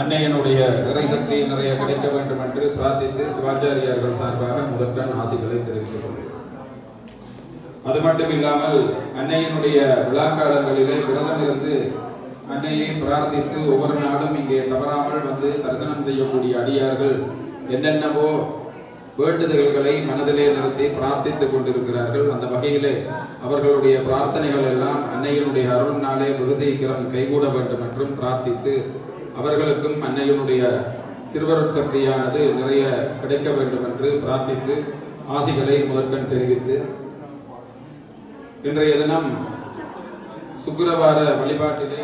அன்னையனுடைய இறைசக்தி நிறைய கிடைக்க வேண்டும் என்று பிரார்த்தித்து சிவாச்சாரியார்கள் சார்பாக முதற்கண் ஆசைகளை தெரிவித்துக் கொள்கிறேன். அது மட்டும் இல்லாமல் அன்னையினுடைய விழாக்காலங்களிலே விரதம் அன்னையை பிரார்த்தித்து ஒவ்வொரு நாளும் இங்கே தவறாமல் வந்து தரிசனம் செய்யக்கூடிய அடியார்கள் என்னென்னவோ வேண்டுதல்களை மனதிலே நிறுத்தி பிரார்த்தித்துக் கொண்டிருக்கிறார்கள். அந்த வகையிலே அவர்களுடைய பிரார்த்தனைகள் எல்லாம் அன்னையினுடைய அருள்நாளே வெகு சீக்கிரம் கைகூட வேண்டும் என்றும் பிரார்த்தித்து அவர்களுக்கும் அன்னையினுடைய திருவருட் சக்தியானது நிறைய கிடைக்க வேண்டும் என்று பிரார்த்தித்து ஆசிகளை முதற்கண் தெரிவித்து இன்றைய தினம் சுக்கிரவார வழிபாட்டிலே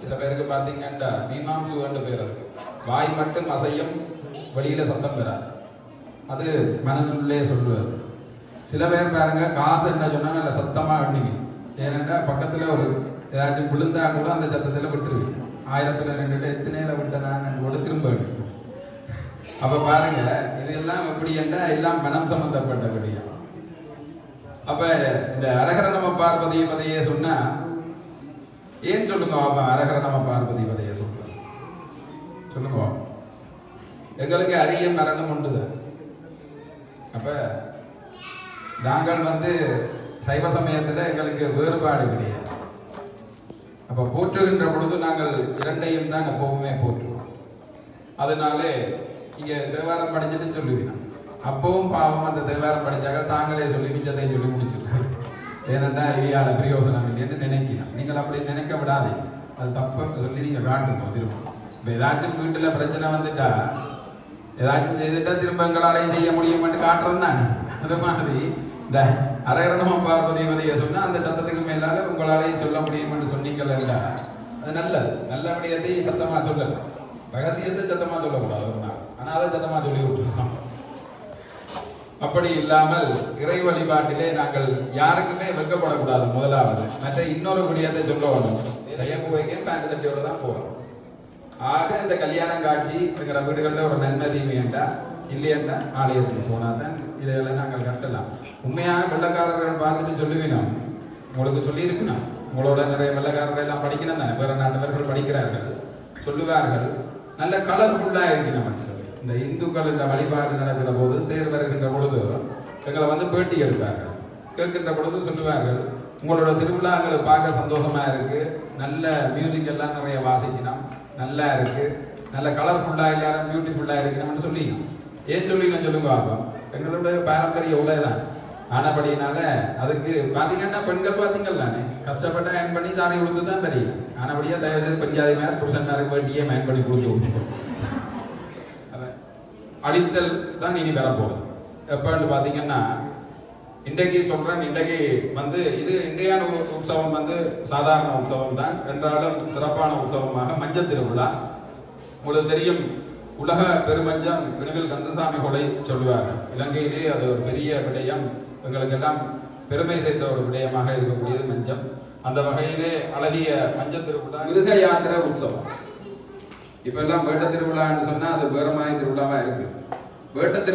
சில பேருக்கு பார்த்தீங்கன்னா மீமாம்சு என்று பேர் வாய் மட்டும் அசையும் வெளியில சத்தம் பெறாது. அது மனதினுள்ளே சொல்லுவார். சில பேர் பாருங்க காசு என்ன சொன்னால் நல்லா சத்தமாக எண்ணிங்க ஏனென்றா பக்கத்தில் ஒரு ஏதாச்சும் விழுந்தா கூட அந்த சத்தத்தில் விட்டுருது ஆயிரத்தில் நின்றுட்டு எத்தனையில் விட்ட கூட திரும்ப எண்ணு. அப்போ பாருங்க இதெல்லாம் எப்படி என்றா எல்லாம் மனம் சம்பந்தப்பட்டபடியா அப்போ இந்த அரகர நம பார்வதி பதையே சொன்னால் ஏன் சொல்லுங்க பாப்பா அரகர நம பார்வதி பதையை சொல்லுங்க சொல்லுங்க. எங்களுக்கு அரிய மரணம் உண்டுதான். அப்ப நாங்கள் வந்து சைவ சமயத்தில் எங்களுக்கு வேறுபாடு கிடையாது அப்போ போற்றுகின்ற பொழுது நாங்கள் இரண்டையும் தான் எப்பவுமே போற்றுவோம். அதனாலே இங்கே தேவாரம் படிச்சுட்டு சொல்லுவீங்க அப்பவும் பாவம் அந்த தேவாரம் படிச்சாங்க தாங்களே சொல்லி மிச்சத்தையும் சொல்லி முடிச்சுட்டு ஏனென்றா இவையால் பிரயோசனம் இல்லைன்னு நினைக்கிறேன். நீங்கள் அப்படி நினைக்க விடாதீங்க. அது தப்பு சொல்லி நீங்கள் காட்டுங்க திரும்ப. இப்போ ஏதாச்சும் வீட்டில் பிரச்சனை வந்துட்டா ஏதாச்சும் செய்துட்டா திரும்ப எங்களாலையும் செய்ய முடியும்னு காட்டுறது தான் அது மாதிரி இந்த அரகரணம பார்வதி வதைய சொன்னா அந்த சத்தத்துக்கு மேலால உங்களாலையும் சொல்ல முடியும்னு சொன்னீங்கல்ல அது நல்லது நல்ல விடயத்தை சத்தமா சொல்லல ரகசியத்தை சத்தமா சொல்லக்கூடாது ஒரு நாள் அதை சத்தமா சொல்லி விட்டுருக்கோம் அப்படி இல்லாமல் இறை வழிபாட்டிலே நாங்கள் யாருக்குமே வெக்கப்படக்கூடாது முதலாவது மற்ற இன்னொரு விடயத்தை சொல்ல வேணும் தயங்குவைக்கு பேண்ட் சட்டியோட தான் போறோம் ஆக இந்த கல்யாணம் காட்சி இருக்கிற வீடுகளில் ஒரு நன்மை தீமையண்டா இல்லையண்டா ஆலயத்துக்கு போனால் தான் இதைகளை நாங்கள் கட்டலாம். உண்மையாக வெள்ளக்காரர்கள் பார்த்துட்டு சொல்லுவினோம் உங்களுக்கு சொல்லியிருக்கணும் உங்களோட நிறைய வெள்ளக்காரர்கள் எல்லாம் படிக்கணும் தானே? வேற நாட்டவர்கள் படிக்கிறார்கள். சொல்லுவார்கள் நல்ல கலர்ஃபுல்லாக இருக்கணும்னு சொல்லி. இந்த இந்துக்கள் இந்த வழிபாடு நடக்கிற போது தேர் வருகின்ற பொழுது எங்களை வந்து பேட்டி எடுப்பார்கள் கேட்கின்ற பொழுது சொல்லுவார்கள் உங்களோட திருவிழாக்களை பார்க்க சந்தோஷமாக இருக்குது நல்ல மியூசிக் எல்லாம் நிறைய வாசிக்கணும். நல்லா இருக்கு. நல்ல கலர்ஃபுல்லாக எல்லாரும் பியூட்டிஃபுல்லாக இருக்கணும்னு சொல்லி ஏன் சொல்லி சொல்லுங்க பாப்போம். எங்களோட பாரம்பரிய உடைதான் ஆனபடினால அதுக்கு பார்த்தீங்கன்னா பெண்கள் பாத்தீங்கல்லானே கஷ்டப்பட்டு ஏன் பண்ணி சாரி கொடுத்து தான் தெரியும். ஆனபடியாக தயவு செய்து பஞ்சாதி மேல புருஷன் மேல வேண்டியே மேன் பண்ணி கொடுத்து விட்டுருக்கோம் அதான். அழித்தல் தான் இனி வரப்போகுது எப்போன்னு பார்த்தீங்கன்னா இன்றைக்கு சொல்றேன் இன்றைக்கு வந்து இது இன்றையான உற்சவம் வந்து சாதாரண உற்சவம் தான். என்றாலும் சிறப்பான உற்சவமாக மஞ்சள் திருவிழா. உங்களுக்கு தெரியும் உலக பெருமஞ்சம் இனிவில் கந்தசாமி கொலை சொல்லுவார் இலங்கையிலே அது ஒரு பெரிய விடயம். எங்களுக்கெல்லாம் பெருமை சேர்த்த ஒரு விடயமாக இருக்கக்கூடியது மஞ்சம். அந்த வகையிலே அழகிய மஞ்ச திருவிழா மிருக யாத்திரை உற்சவம். இப்பெல்லாம் வேட்ட திருவிழான்னு சொன்னா அது வேற மாதிரி திருவிழாவா இருக்கு. வேட்ட திரு